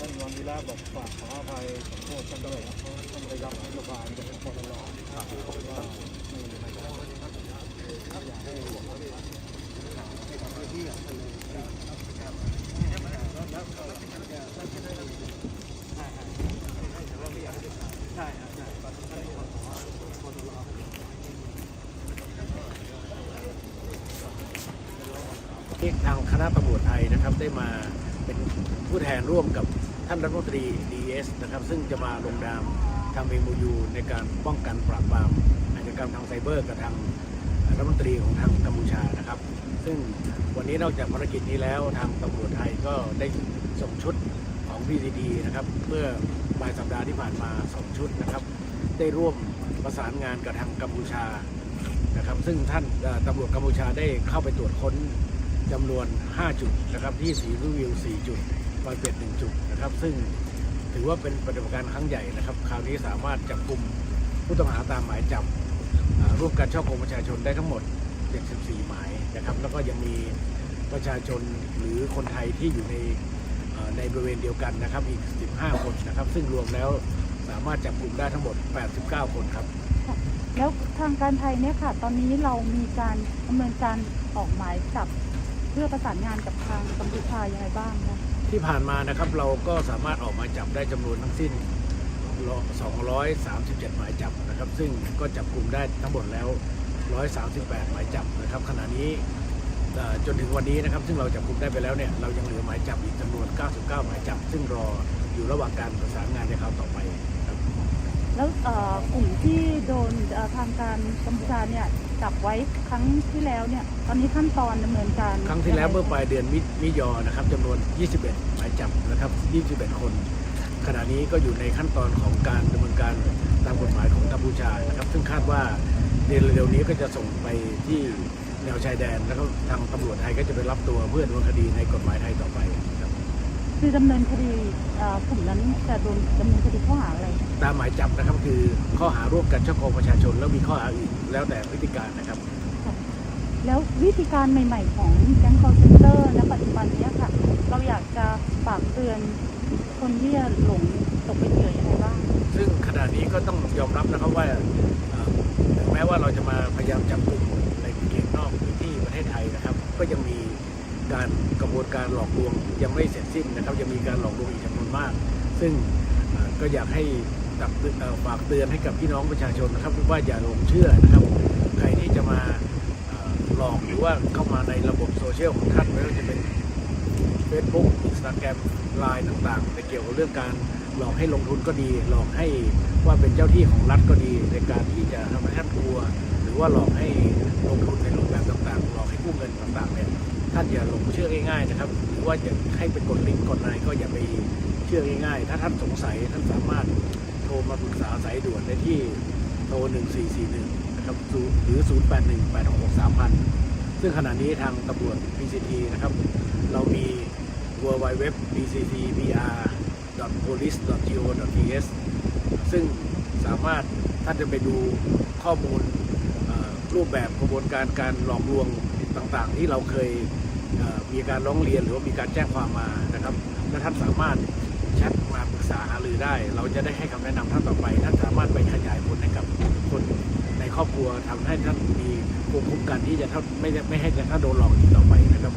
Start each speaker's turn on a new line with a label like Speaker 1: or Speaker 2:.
Speaker 1: ท่านวันวิระบอกฝากขออภัยขอโทษท่านด้วยครับเพราะท่านไปรับนโยบายจากพลรว่าไม่ไม่ได้อยากให้ให้ทำหน้าที่อะท่านเลยใช่ใช่ท่านขอพลร
Speaker 2: ที่ทางคณะตำรวจไทยนะครับได้มา เป็นผู้แทนร่วมกับท่านรัฐมนตรี DS นะครับ ซึ่งจะมาลงนามทำเอ็มยูในการป้องกันปราบปรามอาชญากรรมทางไซเบอร์กับทางรัฐมนตรีของทางกัมพูชานะครับ ซึ่งวันนี้นอกจากภารกิจนี้แล้วทางตำรวจไทยก็ได้ส่งชุดของ PCD นะครับเมื่อปลายสัปดาห์ที่ผ่านมาสองชุดนะครับ ได้ร่วมประสานงานกับทางกัมพูชานะครับ ซึ่งท่านตำรวจกัมพูชาได้เข้าไปตรวจค้น จำนวน 5 จุดนะครับที่สีวิว 4 จุดปอยเป็ด 1 จุดนะครับ ซึ่งถือว่าเป็นปฏิบัติการครั้งใหญ่นะครับ คราวนี้สามารถจับกลุ่มผู้ต้องหาตามหมายจับร่วมกันช่อโกงประชาชนได้ทั้งหมด 74 หมายนะครับ แล้วก็ยังมีประชาชนหรือคนไทยที่อยู่ในในบริเวณเดียวกันนะครับอีก 15 คนนะครับ ซึ่งรวมแล้วสามารถจับกลุ่มได้ทั้งหมด 89 คนครับ
Speaker 3: แล้วทางการไทยเนี่ยค่ะ ตอนนี้เรามีการดำเนินการออกหมายจับ เพื่อประสานงานกับทางกัมพูชายังไงบ้างคะ
Speaker 2: ที่ผ่านมานะครับเราก็สามารถออกหมายจับได้จำนวนทั้งสิ้น 237 หมายจับนะครับ ซึ่งก็จับกลุ่มได้ทั้งหมดแล้ว 138 หมายจับนะครับ ขณะนี้เอ่อจนถึงวันนี้นะครับ ซึ่งเราจับกลุ่มได้ไปแล้วเนี่ยเรายังเหลือหมายจับอีกจำนวน 99 หมายจับ ซึ่งรออยู่ระหว่างการประสานงานในคราวต่อไป
Speaker 3: แล้วเอ่อกลุ่มที่โดนเอ่อทางการกัมพูชาเนี่ยจับไว้ครั้งที่แล้วเนี่ยตอนนี้ขั้นตอนดำเนินการ
Speaker 2: ครั้งที่แล้วเมื่อปลายเดือนมิมิยอนะครับจำนวน 21หมายจับนะครับ 21 คน ขณะนี้ก็อยู่ในขั้นตอนของการดำเนินการตามกฎหมายของกัมพูชานะครับ ซึ่งคาดว่าในเร็วๆนี้ก็จะส่งไปที่แนวชายแดน แล้วก็ทางตำรวจไทยก็จะไปรับตัวเพื่อดำเนินคดีในกฎหมายไทยต่อไปครับ
Speaker 3: คือดำเนินคดีเอ่อกลุ่มนั้นจะโดนดำเนินคดีข้อหาอะไร
Speaker 2: ตามหมายจับนะครับ คือข้อหาร่วมกันช่อโกงประชาชน แล้วมีข้อหาอื่นแล้วแต่พฤติการนะครับ
Speaker 3: แล้ววิธีการใหม่ ๆ ของแก๊งคอร์เซนเตอร์ณปัจจุบันเนี้ยค่ะ เราอยากจะฝากเตือนคนที่จะหลงตกเป็นเหยื่อยังไงบ้าง
Speaker 2: ซึ่งขณะนี้ก็ต้องยอมรับนะครับว่าเอ่อถึงแม้ว่าเราจะมาพยายามจับกลุ่มในเขตนอกพื้นที่ประเทศไทยนะครับ ก็ยังมีการกระบวนการหลอกลวงยังไม่เสร็จสิ้นนะครับยังมีการหลอกลวงอีกจำนวนมาก ซึ่งเอ่อก็อยากให้ ตักเตือนฝากเตือนให้กับพี่น้องประชาชนนะครับว่าอย่าหลงเชื่อนะครับ ใครที่จะมาหลอกหรือว่าเข้ามาในระบบโซเชียลของท่านไม่ว่าจะเป็น Facebook Instagram ไลน์ต่างๆในเกี่ยวกับเรื่องการหลอกให้ลงทุนก็ดี หลอกให้ว่าเป็นเจ้าที่ของรัฐก็ดี ในการที่จะทำให้ท่านกลัว หรือว่าหลอกให้ลงทุนในรูปแบบต่างๆ หลอกให้กู้เงินต่างๆเนี่ยท่านอย่าหลงเชื่อง่ายๆนะครับ หรือว่าจะให้ไปกดลิงก์กดอะไรก็อย่าไปเชื่อง่ายๆ ถ้าท่านสงสัยท่านสามารถ รมาปรึกษาสายด่วนได้ที่โทร 1441 นะครับหรือ 0818663000 ซึ่งขณะนี้ทางตำรวจ PCT นะครับ เรามี w w w b c t b r police go th ซึ่งสามารถท่านจะไปดูข้อมูลรูปแบบกระบวนการการหลอกลวงต่างๆ ที่เราเคยมีการร้องเรียนหรือว่ามีการแจ้งความมานะครับและท่านสามารถ ชทมาปรึกษาหารือได้ เราจะได้ให้คำแนะนำท่านต่อไปท่านสามารถไปขยายผลให้กับคนในครอบครัวทำให้ท่านมีภูมิคุ้มกันที่จะท่านไม่ได้ไม่ให้ท่านโดนหลอกอีกต่อไปนะครับ